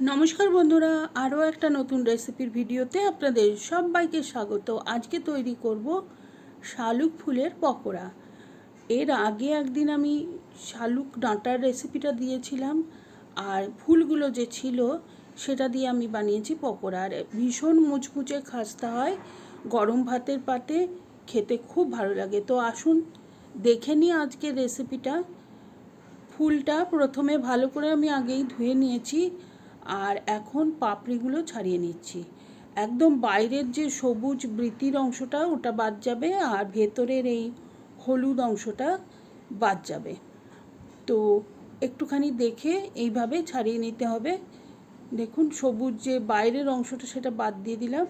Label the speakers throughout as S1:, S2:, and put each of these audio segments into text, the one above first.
S1: নমস্কার বন্ধুরা, আরও একটা নতুন রেসিপির ভিডিওতে আপনাদের সবাইকে স্বাগত। আজকে তৈরি করব শালুক ফুলের পকোড়া। এর আগে একদিন আমি শালুক ডাঁটার রেসিপিটা দিয়েছিলাম, আর ফুলগুলো যে ছিল সেটা দিয়ে আমি বানিয়েছি পকোড়া। আর ভীষণ মুচমুচে খাস্তা হয়, গরম ভাতের পাতে খেতে খুব ভালো লাগে। তো আসুন, দেখে নিই আজকের রেসিপিটা। ফুলটা প্রথমে ভালো করে আমি আগেই ধুয়ে নিয়েছি। আর এখন পাপড়িগুলো ছাড়িয়ে নিচ্ছি। একদম বাইরের যে সবুজ বৃত্তির অংশটা ওটা বাদ যাবে আর ভেতরের এই হলুদ অংশটা বাদ যাবে। তো একটুখানি দেখে এইভাবে ছাড়িয়ে নিতে হবে। দেখুন সবুজ যে বাইরের অংশটা সেটা বাদ দিয়ে দিলাম।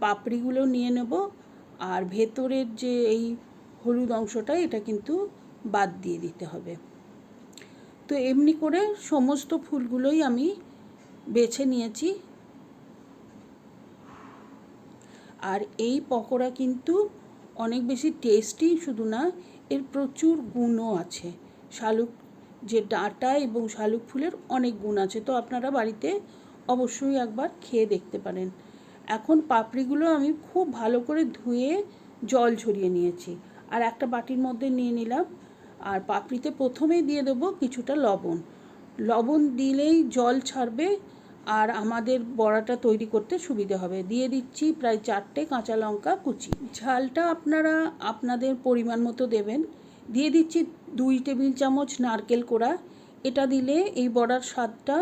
S1: পাপড়িগুলো নিয়ে নেব আর ভেতরের যে এই হলুদ অংশটা এটা কিন্তু বাদ দিয়ে দিতে হবে। তো এমনি করে সমস্ত ফুলগুলোই আমি বেছে নিয়েছি। আর এই পকোড়া কিন্তু অনেক বেশি টেস্টি শুধু না, এর প্রচুর গুণও আছে। শালুক, যে ডাঁটা এবং শালুক ফুলের অনেক গুণ আছে, তো আপনারা বাড়িতে অবশ্যই একবার খেয়ে দেখতে পারেন। এখন পাপড়িগুলো আমি খুব ভালো করে ধুয়ে জল ঝরিয়ে নিয়েছি। আর একটা বাটির মধ্যে নিয়ে নিলাম। আর পাপড়িতে প্রথমেই দিয়ে দেবো কিছুটা লবণ। লবণ দিলেই জল ছাড়বে আর আমাদের বড়াটা তৈরি করতে সুবিধে হবে। দিয়ে দিচ্ছি প্রায় চারটে কাঁচা লঙ্কা কুচি। ঝালটা আপনারা আপনাদের পরিমাণ মতো দেবেন। দিয়ে দিচ্ছি দুই টেবিল চামচ নারকেল কোড়া। এটা দিলে এই বড়ার স্বাদটা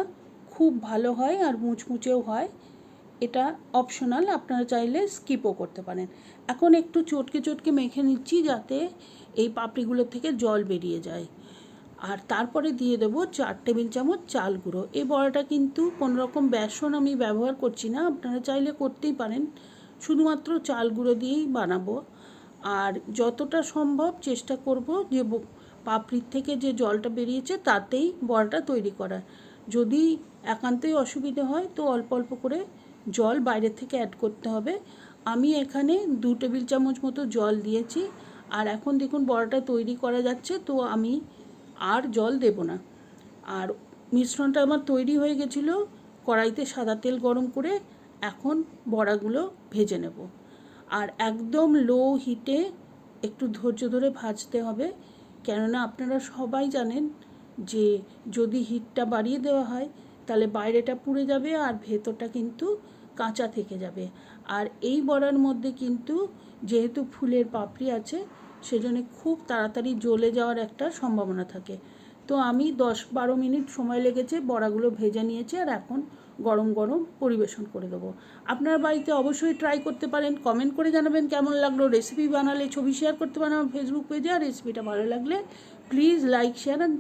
S1: খুব ভালো হয় আর মুচমুচেও হয়। এটা অপশনাল, আপনারা চাইলে স্কিপও করতে পারেন। এখন একটু চটকে চটকে মেখে নিচ্ছি যাতে এই পাপড়িগুলোর থেকে জল বেরিয়ে যায়। আর তারপরে দিয়ে দেবো চার টেবিল চামচ চাল গুঁড়ো। এই বড়াটা কিন্তু কোনো রকম বেসন আমি ব্যবহার করছি না, আপনারা চাইলে করতেই পারেন। শুধুমাত্র চাল গুঁড়ো দিয়েই বানাবো। আর যতটা সম্ভব চেষ্টা করব যে পাপড়ির থেকে যে জলটা বেরিয়েছে তাতেই বড়াটা তৈরি করার। যদি একান্তই অসুবিধে হয় তো অল্প অল্প করে জল বাইরে থেকে অ্যাড করতে হবে। আমি এখানে দু টেবিল চামচ মতো জল দিয়েছি। আর এখন দেখুন বড়াটা তৈরি করা যাচ্ছে, তো আমি আর জল দেব না। আর মিশ্রণটা আমার তৈরি হয়ে গেছিল, কড়াইতে সাদা তেল গরম করে এখন বড়াগুলো ভেজে নেব। আর একদম লো হিটে একটু ধৈর্য ধরে ভাজতে হবে, কেননা আপনারা সবাই জানেন যে যদি হিটটা বাড়িয়ে দেওয়া হয়, তাহলে বাইরেটা পুড়ে যাবে আর ভেতরটা কিন্তু কাঁচা থেকে যাবে। আর এই বড়ার মধ্যে কিন্তু যেহেতু ফুলের পাপড়ি আছে সেজন্য খুব তাড়াতাড়ি জ্বলে যাওয়ার একটা সম্ভাবনা থাকে। তো আমি দশ বারো মিনিট সময় লেগেছে, বড়াগুলো ভেজে নিয়েছি আর এখন গরম গরম পরিবেশন করে দেবো। আপনার বাড়িতে অবশ্যই ট্রাই করতে পারেন কমেন্ট করে জানাবেন কেমন লাগল রেসিপি বানালে, ছবি শেয়ার করতে পারেন আমার ফেসবুক পেজে আর রেসিপিটা ভালো লাগলে প্লিজ লাইক শেয়ার অ্যান্ড